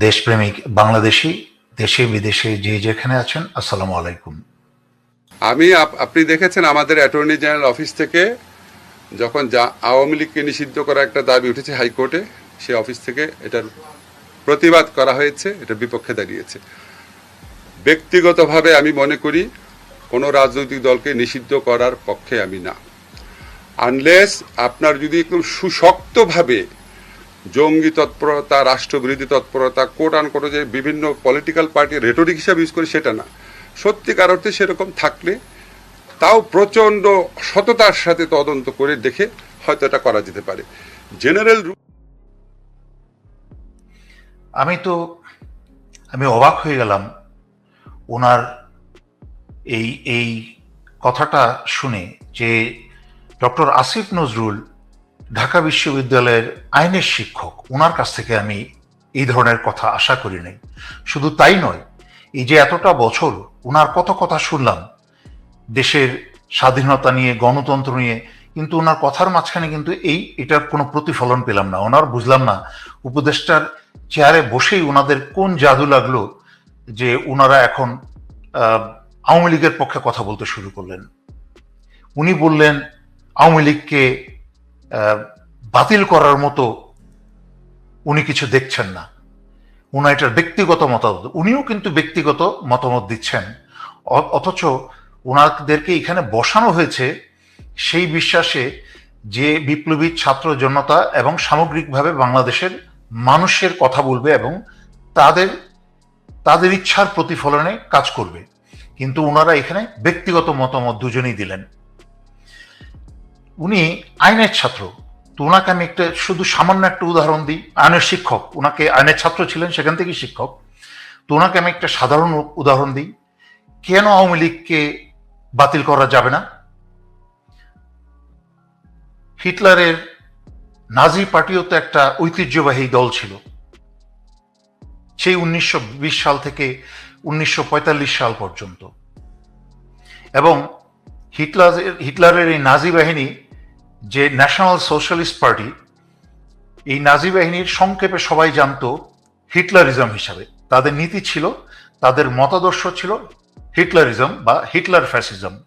দেশপ্রেমিক বাংলাদেশি, দেশে বিদেশে যে যেখানে আছেন, আসসালামু আলাইকুম। আমি আপ- আপনি দেখেছেন আমাদের অ্যাটর্নি জেনারেল অফিস থেকে যখন যা, আওয়ামী লীগকে নিষিদ্ধ করা একটা দাবি উঠেছে হাইকোর্টে, সে অফিস থেকে এটার প্রতিবাদ করা হয়েছে এটার বিপক্ষে দাঁড়িয়েছে। ব্যক্তিগতভাবে আমি মনে করি, কোনো রাজনৈতিক দলকে নিষিদ্ধ করার পক্ষে আমি না। আনলেস আপনার যদি একদম সুশক্তভাবে জঙ্গি তৎপরতা, রাষ্ট্রবিরোধী তৎপরতা কোট আন কোটো যে বিভিন্ন পলিটিক্যাল পার্টি রেটরিক হিসাবে ইউজ করে সেটা না। সত্যিকার অর্থে সেরকম থাকলে তাও প্রচণ্ড সততার সাথে তদন্ত করে দেখে হয়তো এটা করা যেতে পারে। জেনারেল আমি তো, আমি অবাক হয়ে গেলাম ওনার এই এই কথাটা শুনে যে ডক্টর আসিফ নজরুল ঢাকা বিশ্ববিদ্যালয়ের আইনের শিক্ষক ওনার কাছ থেকে আমি এই ধরনের কথা আশা করি নাই। শুধু তাই নয়, এই যে এতটা বছর ওনার কত কথা শুনলাম, দেশের স্বাধীনতা নিয়ে, গণতন্ত্র নিয়ে, কিন্তু ওনার কথার মাঝখানে কিন্তু এই, এটার কোনো প্রতিফলন পেলাম না। ওনার বুঝলাম না, উপদেষ্টার চেয়ারে বসেই ওনাদের কোন জাদু লাগল যে ওনারা এখন আওয়ামী লীগের পক্ষে কথা বলতে শুরু করলেন। উনি বললেন, আওয়ামী লীগকে বাতিল করার মতো উনি কিছু দেখছেন না। উনি এটার ব্যক্তিগত মতামত। উনিও কিন্তু ব্যক্তিগত মতামত দিচ্ছেন। অথচ ওনাদেরকে এখানে বসানো হয়েছে সেই বিশ্বাসে যে বিপ্লবী ছাত্র জনতা এবং সামগ্রিকভাবে বাংলাদেশের মানুষের কথা বলবে এবং তাদের তাদের ইচ্ছার প্রতিফলনে কাজ করবে। কিন্তু ওনারা এখানে ব্যক্তিগত মতামত দুজনেই দিলেন। উনি আইনের ছাত্র। তো ওনাকে আমি একটা শুধু সামান্য একটা উদাহরণ দিই। আইনের শিক্ষক। ওনাকে আইনের ছাত্র ছিলেন, সেখান থেকেই শিক্ষক। তো ওনাকে আমি একটা সাধারণ উদাহরণ দিই। কেন আওয়ামী লীগকে বাতিল করা যাবে না? হিটলারের নাজি পার্টিও তো একটা ঐতিহ্যবাহী দল ছিল। সেই উনিশশো বিশ সাল থেকে উনিশশো পঁয়তাল্লিশ সাল পর্যন্ত। এবং হিটলারের হিটলারের এই নাজি বাহিনী যে ন্যাশনাল সোশ্যালিস্ট পার্টি এই নাজি বাহিনীর সংক্ষেপে সবাই জানতো হিটলারিজম হিসাবে। তাদের নীতি ছিল, তাদের মতাদর্শ ছিল হিটলারিজম বা হিটলার ফ্যাসিজম।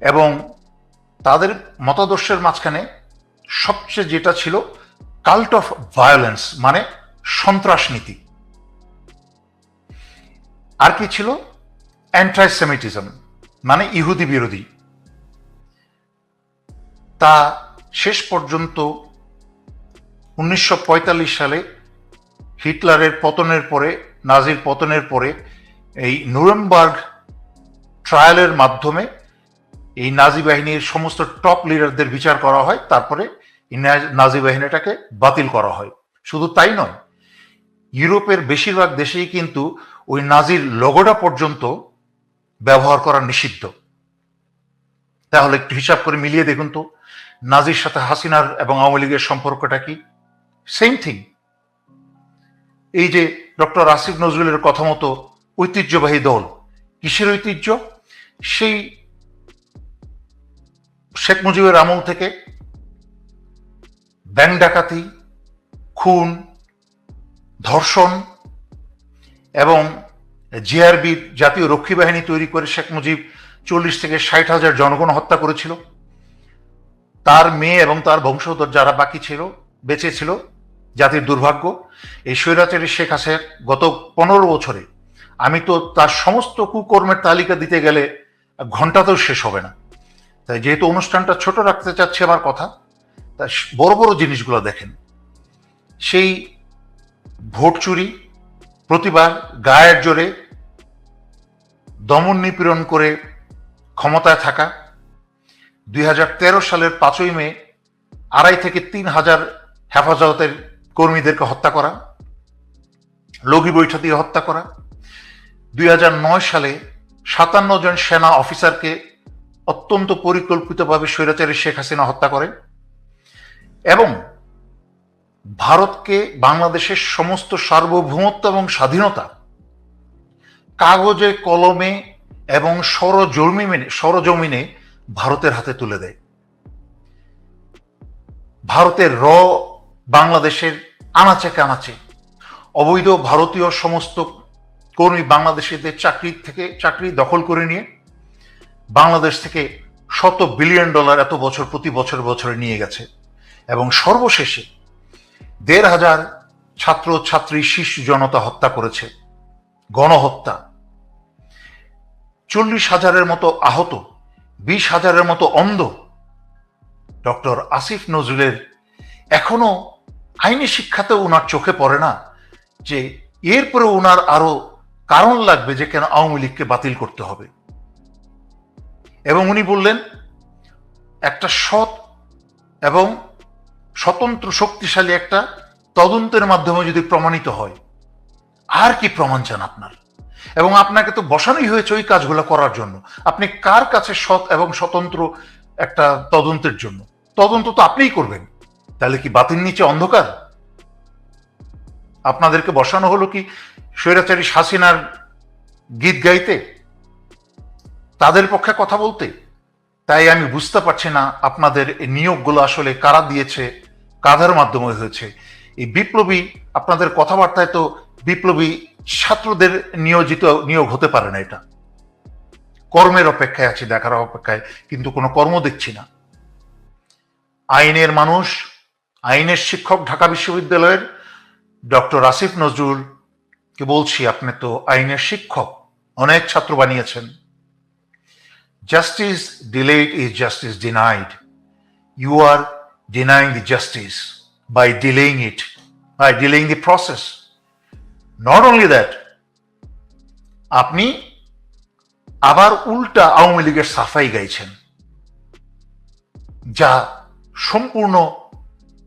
এবং তাদের মতাদর্শের মাঝখানে সবচেয়ে যেটা ছিল কাল্ট অফ ভায়োলেন্স মানে সন্ত্রাস নীতি। আর কি ছিল? অ্যান্টাইসেমিটিজম মানে ইহুদি বিরোধী। তা শেষ পর্যন্ত উনিশশো পঁয়তাল্লিশ সালে হিটলারের পতনের পরে, নাজির পতনের পরে এই নুরেমবার্গ ট্রায়ালের মাধ্যমে এই নাজি বাহিনীর সমস্ত টপ লিডারদের বিচার করা হয়, তারপরে নাজি বাহিনীটাকে বাতিল করা হয়। শুধু তাই নয়, ইউরোপের বেশিরভাগ দেশেই কিন্তু ওই নাজির লোগোটা পর্যন্ত ব্যবহার করা নিষিদ্ধ। তাহলে একটু হিসাব করে মিলিয়ে দেখুন তো। নাজির সাথে হাসিনার এবং আওয়ামী লীগের সম্পর্কটা কি? সেম থিং এই যে ডক্টর আসিফ নজরুলের কথা মতো ঐতিহ্যবাহী দল, কিসের ঐতিহ্য? সেই শেখ মুজিবের আমল থেকে ব্যাংক ডাকাতি, খুন, ধর্ষণ এবং জিআরবি জাতীয় রক্ষী বাহিনী তৈরি করে শেখ মুজিব চল্লিশ থেকে ষাট হাজার জনগণ হত্যা করেছিল। তার মেয়ে এবং তার বংশধর যারা বাকি ছিল, বেঁচে ছিল, জাতির দুর্ভাগ্য, এই স্বৈরাচারী শেখ হাসিনা গত পনেরো বছরে আমি তো তার সমস্ত কুকর্মের তালিকা দিতে গেলে ঘন্টাতেও শেষ হবে না। তাই যেহেতু অনুষ্ঠানটা ছোট রাখতে চাচ্ছি আমার কথা তা বড় বড় জিনিসগুলো দেখেন। সেই ভোট চুরি প্রতিবার গায়ের জোরে দমন নিপীড়ন করে ক্ষমতায় থাকা দুই হাজার তেরো সালের পাঁচই মে আড়াই থেকে তিন হাজার হেফাজতের কর্মীদেরকে হত্যা করা, লগি বৈঠা দিয়ে হত্যা করা, দুই হাজার নয় সালে সাতান্ন জন সেনা অফিসারকে অত্যন্ত পরিকল্পিতভাবে স্বৈরাচারী শেখ হাসিনা হত্যা করে এবং ভারতকে বাংলাদেশের সমস্ত সার্বভৌমত্ব এবং স্বাধীনতা কাগজে, কলমে এবং সরজমিনে সরজমিনে ভারতের হাতে তুলে দেয়। ভারতের র বাংলাদেশের আনাচে কানাচে। অবৈধ ভারতীয় সমস্ত কর্মী বাংলাদেশিদের চাকরি থেকে চাকরি দখল করে নিয়ে বাংলাদেশ থেকে শত বিলিয়ন ডলার এত বছর, প্রতি বছর, বছরে নিয়ে গেছে। এবং সর্বশেষে দেড় হাজার ছাত্র, ছাত্রী, শিশু জনতা হত্যা করেছে। গণহত্যা। চল্লিশ হাজারের মতো আহত বিশ হাজারের মতো অন্ধ। ডক্টর আসিফ নজরুলের এখনও আইনি শিক্ষাতে ওনার চোখে পড়ে না যে এরপরে ওনার আরও কারণ লাগবে যে কেন আওয়ামী লীগকে বাতিল করতে হবে। এবং উনি বললেন, একটা সৎ এবং স্বতন্ত্র শক্তিশালী একটা তদন্তের মাধ্যমে যদি প্রমাণিত হয়, আর কি প্রমাণ চান আপনার? এবং আপনাকে তো বসানোই হয়েছে ওই কাজগুলো করার জন্য। আপনি কার কাছে সৎ এবং স্বতন্ত্র একটা তদন্তের জন্য? তদন্ত তো আপনিই করবেন। তাহলে কি বাতিল নিচে অন্ধকার? আপনাদেরকে বসানো হলো কি স্বৈরাচারী হাসিনার গীত গাইতে? তাদের পক্ষে কথা বলতে? তাই আমি বুঝতে পারছি না আপনাদের এই নিয়োগগুলো আসলে কারা দিয়েছে, কাদের মাধ্যমে হয়েছে। এই বিপ্লবী, আপনাদের কথাবার্তায় তো বিপ্লবী ছাত্রদের নিয়োজিত, নিয়োগ হতে পারে না এটা। কর্মের অপেক্ষায় আছি, দেখার অপেক্ষায়, কিন্তু কোনো কর্ম দেখছি না। আইনের মানুষ, আইনের শিক্ষক ঢাকা বিশ্ববিদ্যালয়ের ডক্টর আসিফ নজরুল কে বলছি, আপনি তো আইনের শিক্ষক, অনেক ছাত্র বানিয়েছেন। Justice delayed is justice denied. You are denying the justice by delaying it, by delaying the process. Not only that আপনি আবার উল্টা আওয়ামী লীগের সাফাই গাইছেন, যা সম্পূর্ণ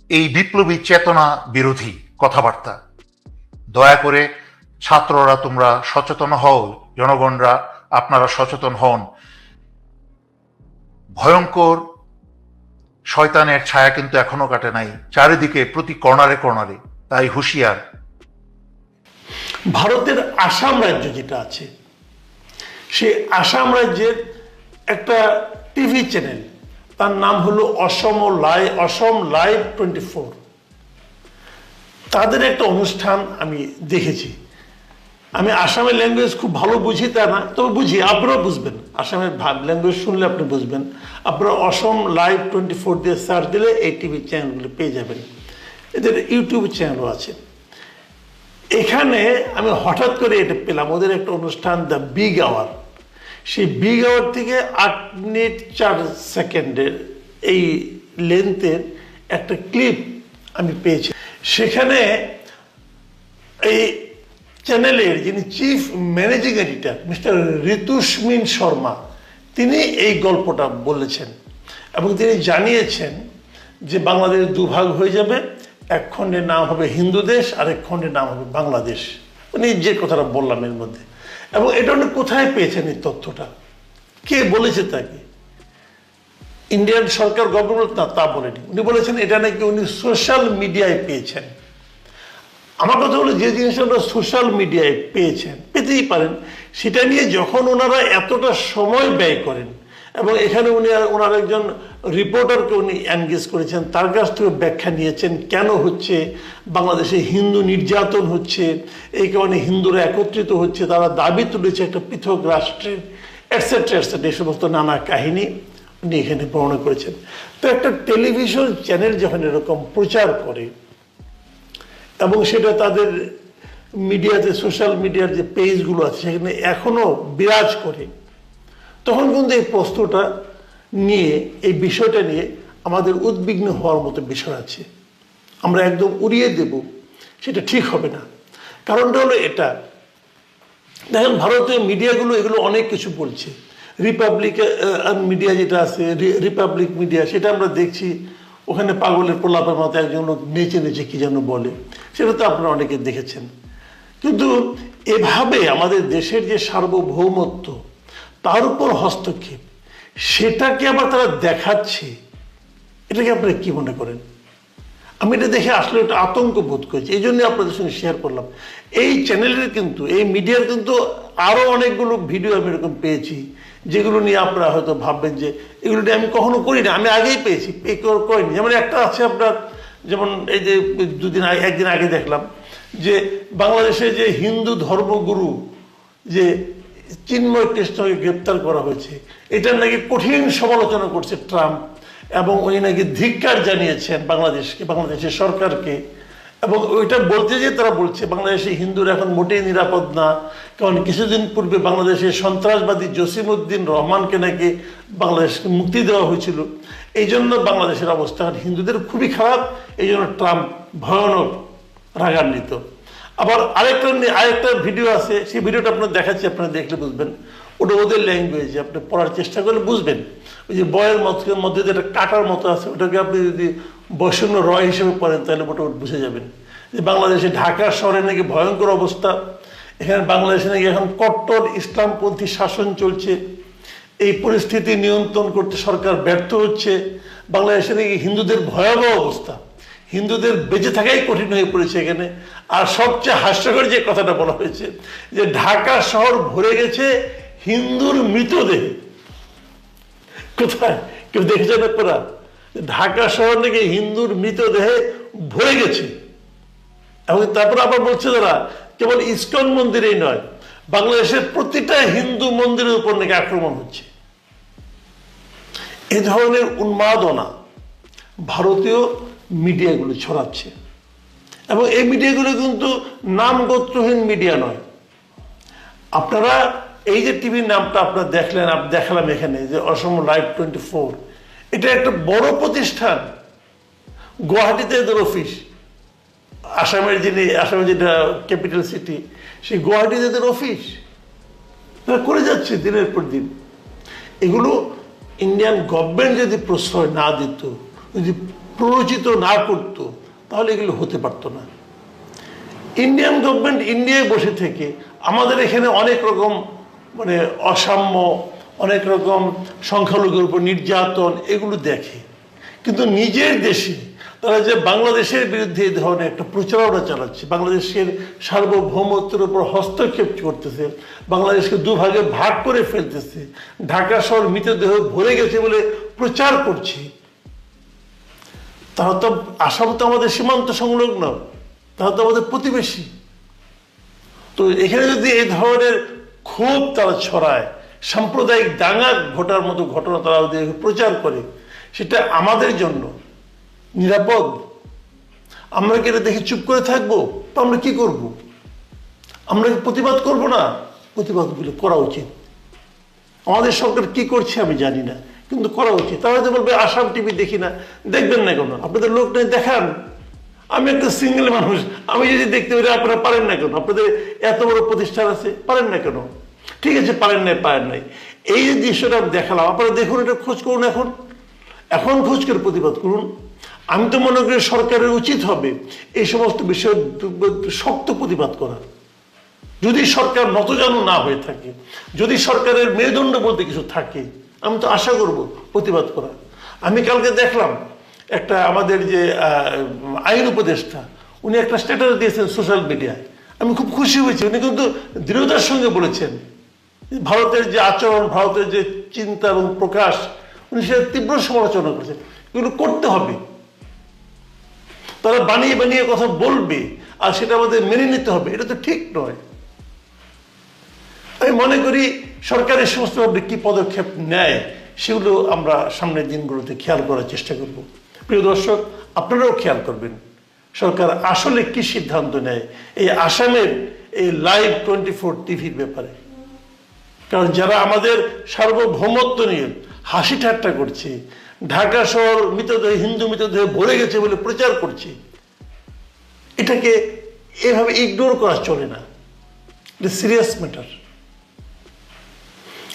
এই বিপ্লবী চেতনা বিরোধী কথাবার্তা। দয়া করে ছাত্ররা তোমরা সচেতন হও, জনগণরা আপনারা সচেতন হন। ভয়ঙ্কর শয়তানের ছায়া কিন্তু এখনও কাটে নাই, চারিদিকে প্রতি কর্নারে কর্নারে, তাই হুঁশিয়ার। ভারতের আসাম রাজ্য যেটা আছে সেই আসাম রাজ্যের একটা টিভি চ্যানেল, তার নাম হলো Assam live Assam live twenty four. তাদের একটা অনুষ্ঠান আমি দেখেছি। আমি আসামের ল্যাঙ্গুয়েজ খুব ভালো বুঝি তা না, তবে বুঝি, আপনারাও বুঝবেন। আসামের ল্যাঙ্গুয়েজ শুনলে আপনি বুঝবেন। আপনারা অসম লাইভ টোয়েন্টি ফোর দিয়ে সার্চ দিলে এই টিভি চ্যানেলগুলো পেয়ে যাবেন। এদের ইউটিউব চ্যানেলও আছে। এখানে আমি হঠাৎ করে এটা পেলাম। ওদের একটা অনুষ্ঠান দ্য বিগ আওয়ার সেই বিগ আওয়ার থেকে আট মিনিট চার সেকেন্ডের এই লেন্থের একটা ক্লিপ আমি পেয়েছি। সেখানে এই চ্যানেলের যিনি chief managing editor mister Ritusmin Sharma, তিনি এই গল্পটা বলেছেন এবং তিনি জানিয়েছেন যে বাংলাদেশ দুভাগ হয়ে যাবে। এক খণ্ডের নাম হবে হিন্দু দেশ আর এক খণ্ডের নাম হবে বাংলাদেশ। যে কথাটা বললাম এর মধ্যে। এবং এটা উনি কোথায় পেয়েছেন এই তথ্যটা? কে বলেছে তাকে? ইন্ডিয়ান সরকার গভর্নমেন্ট না, তা বলেনি। উনি বলেছেন এটা নাকি উনি সোশ্যাল মিডিয়ায় পেয়েছেন। আমার কথা হলো যে জিনিসটা ওরা সোশ্যাল মিডিয়ায় পেয়েছেন, পেতেই পারেন, সেটা নিয়ে যখন ওনারা এতটা সময় ব্যয় করেন এবং এখানে উনি, ওনার একজন রিপোর্টারকে উনি এনগেজ করেছেন। তার কাছ থেকে ব্যাখ্যা নিয়েছেন, কেন হচ্ছে বাংলাদেশে হিন্দু নির্যাতন হচ্ছে, এই কারণে হিন্দুরা একত্রিত হচ্ছে, তারা দাবি তুলেছে একটা পৃথক রাষ্ট্রের এটসেট্রা এটসেট্রা এই সমস্ত নানা কাহিনী উনি এখানে বর্ণনা করেছেন। তো একটা টেলিভিশন চ্যানেল যখন এরকম প্রচার করে, এবং সেটা তাদের মিডিয়াতে সোশ্যাল মিডিয়ার যে পেজগুলো আছে, সেখানে এখনও বিরাজ করে তখন কিন্তু এই প্রশ্নটা নিয়ে, এই বিষয়টা নিয়ে আমাদের উদ্বিগ্ন হওয়ার মতো বিষয় আছে। আমরা একদম উড়িয়ে দেব, সেটা ঠিক হবে না। কারণটা হলো এটা। দেখেন ভারতীয় মিডিয়াগুলো এগুলো অনেক কিছু বলছে। রিপাবলিক মিডিয়া যেটা আছে রিপাবলিক মিডিয়া সেটা আমরা দেখছি। ওখানে পাগলের প্রলাপের মতো একজন লোক নেচে নেচে কি যেন বলে। সেটা তো আপনারা অনেকে দেখেছেন। কিন্তু এভাবে আমাদের দেশের যে সার্বভৌমত্ব তার উপর হস্তক্ষেপ। সেটাকে আবার তারা দেখাচ্ছে। এটাকে আপনারা কি মনে করেন? আমি এটা দেখে আসলে একটা আতঙ্ক বোধ করেছি। এই জন্য আপনাদের সঙ্গে শেয়ার করলাম। এই চ্যানেলের কিন্তু, এই মিডিয়ার কিন্তু আরও অনেকগুলো ভিডিও আমি এরকম পেয়েছি, যেগুলো নিয়ে আপনারা হয়তো ভাববেন যে, এগুলো নিয়ে আমি কখনো করি না। আমি আগেই পেয়েছি করিনি। যেমন একটা আছে আপনার, যেমন এই যে দুদিন আগে, একদিন আগে দেখলাম যে বাংলাদেশে যে হিন্দু ধর্মগুরু যে চিন্ময় কৃষ্ণকে গ্রেপ্তার করা হয়েছে। এটা নাকি কঠিন সমালোচনা করছে ট্রাম্প এবং উনি নাকি ধিক্কার জানিয়েছেন বাংলাদেশকে, বাংলাদেশের সরকারকে। এবং ওইটা বলতে যে তারা বলছে, বাংলাদেশে হিন্দুরা এখন মোটেই নিরাপদ না, কারণ কিছুদিন পূর্বে বাংলাদেশের সন্ত্রাসবাদী জসিম উদ্দিন রহমানকে নাকি বাংলাদেশকে মুক্তি দেওয়া হয়েছিল। এই জন্য বাংলাদেশের অবস্থা হিন্দুদের খুবই খারাপ, এই জন্য ট্রাম্প ভয়ানক রাগান্বিত। আবার আরেকটা আরেকটা ভিডিও আছে, সেই ভিডিওটা আপনার দেখাচ্ছি, আপনারা দেখলে বুঝবেন। ওটা ওদের ল্যাঙ্গুয়েজে আপনি পড়ার চেষ্টা করলে বুঝবেন। ওই যে বয়ের মধ্যে মধ্যে যেটা কাটার মতো আছে, ওটাকে আপনি যদি বৈষণ্য রয় হিসেবে পড়েন, তাহলে ওটা বুঝে যাবেন। যে বাংলাদেশে ঢাকা শহরে নাকি ভয়ঙ্কর অবস্থা। এখানে বাংলাদেশে নাকি এখন কট্টর ইসলামপন্থী শাসন চলছে। এই পরিস্থিতি নিয়ন্ত্রণ করতে সরকার ব্যর্থ হচ্ছে। বাংলাদেশে নাকি হিন্দুদের ভয়াবহ অবস্থা। হিন্দুদের বেঁচে থাকাই কঠিন হয়ে পড়েছে এখানে। আর সবচেয়ে হাস্যকর যে কথাটা বলা হয়েছে, যে ঢাকা শহর ভরে গেছে হিন্দুর মৃতদেহে। কোথায়? কেউ দেখেছেন আপনারা? ঢাকা শহর নাকি হিন্দুর মৃতদেহে ভরে গেছে। এবং তারপর আবার বলছে তারা, কেবল ইস্কন মন্দিরেই নয়, বাংলাদেশের প্রতিটা হিন্দু মন্দিরের উপর নাকি আক্রমণ হচ্ছে। এ ধরনের উন্মাদনা ভারতীয় মিডিয়াগুলো ছড়াচ্ছে। এবং এই মিডিয়াগুলো কিন্তু নাম গোত্রহীন মিডিয়া নয়। আপনারা এই যে টিভির নামটা আপনারা দেখলেন, আপ দেখালাম এখানে যে অসম লাইভ টোয়েন্টি ফোর। এটা একটা বড় প্রতিষ্ঠান। গুয়াহাটিতে এদের অফিস। আসামের যিনি আসামের যেটা ক্যাপিটাল সিটি, সেই গুয়াহাটিতে এদের অফিস। তারা করে যাচ্ছে দিনের পর দিন। এগুলো ইন্ডিয়ান গভর্নমেন্ট যদি প্রশ্রয় না দিত, যদি প্ররোচিত না করত তাহলে এগুলো হতে পারতো না। ইন্ডিয়ান গভর্নমেন্ট ইন্ডিয়ায় বসে থেকে আমাদের এখানে অনেক রকম মানে অসাম্য, অনেক রকম সংখ্যালঘুর উপর নির্যাতন এগুলো দেখে। কিন্তু নিজের দেশে তারা যে বাংলাদেশের বিরুদ্ধে এই ধরনের একটা প্রচারণা চালাচ্ছে, বাংলাদেশের সার্বভৌমত্বের উপর হস্তক্ষেপ করতেছে, বাংলাদেশকে দুভাগে ভাগ করে ফেলতেছে, ঢাকা শহর মৃতদেহ ভরে গেছে বলে প্রচার করছে তারা তো আসাম তো আমাদের সীমান্ত সংলগ্ন তারা তো আমাদের প্রতিবেশী। তো এখানে যদি এই ধরনের ক্ষোভ তারা ছড়ায়, সাম্প্রদায়িক দাঙ্গা ঘটার মতো ঘটনা তারা প্রচার করে, সেটা আমাদের জন্য নিরাপদ। আমরা কি এটা দেখে চুপ করে থাকব? তো আমরা কি করব? আমরা কি প্রতিবাদ করব না? প্রতিবাদগুলো করা উচিত। আমাদের সরকার কি করছে আমি জানি না। কিন্তু করা উচিত। তারা হয়তো বলবে, আসাম টিভি দেখি না। দেখবেন না কেন? আপনাদের লোক নেই, দেখান। আমি একটা সিঙ্গেল মানুষ। আমি যদি দেখতে পারি, আপনারা পারেন না কেন? আপনাদের এত বড় প্রতিষ্ঠান আছে, পারেন না কেন? ঠিক আছে, পারেন নাই পারেন নাই। এই যে দৃশ্যটা দেখালাম, আপনারা দেখুন এটা খোঁজ করুন এখন। এখন খোঁজ করে প্রতিবাদ করুন। আমি তো মনে করি সরকারের উচিত হবে এই সমস্ত বিষয়ে শক্ত প্রতিবাদ করা। যদি সরকার নতজানু না হয়ে থাকে, যদি সরকারের মেরুদণ্ড বলতে কিছু থাকে আমি তো আশা করব প্রতিবাদ করা আমি কালকে দেখলাম একটা আমাদের যে আইন উপদেষ্টা, উনি একটা স্ট্যাটাস দিয়েছেন সোশ্যাল মিডিয়ায় আমি খুব খুশি হয়েছি। উনি কিন্তু দৃঢ়তার সঙ্গে বলেছেন, ভারতের যে আচরণ, ভারতের যে চিন্তা এবং প্রকাশ, উনি সেটা তীব্র সমালোচনা করেছেন। এগুলো করতে হবে। তারা বানিয়ে বানিয়ে কথা বলবে, আর সেটা আমাদের মেনে নিতে হবে। এটা তো ঠিক নয়। আমি মনে করি সরকারের সমস্তভাবে কি পদক্ষেপ নেয়, সেগুলো আমরা সামনের দিনগুলোতে খেয়াল করার চেষ্টা করব। প্রিয় দর্শক, আপনারাও খেয়াল করবেন, সরকার আসলে কি সিদ্ধান্ত নেয় এই আসামের এই লাইভ টোয়েন্টি ফোর টিভির ব্যাপারে। কারণ যারা আমাদের সার্বভৌমত্ব নিয়ে হাসি ঠাট্টা করছে, ঢাকা শহর মৃতদেহ, হিন্দু মৃতদেহ ভরে গেছে বলে প্রচার করছে, এটাকে এভাবে ইগনোর করা চলে না। এটা সিরিয়াস ম্যাটার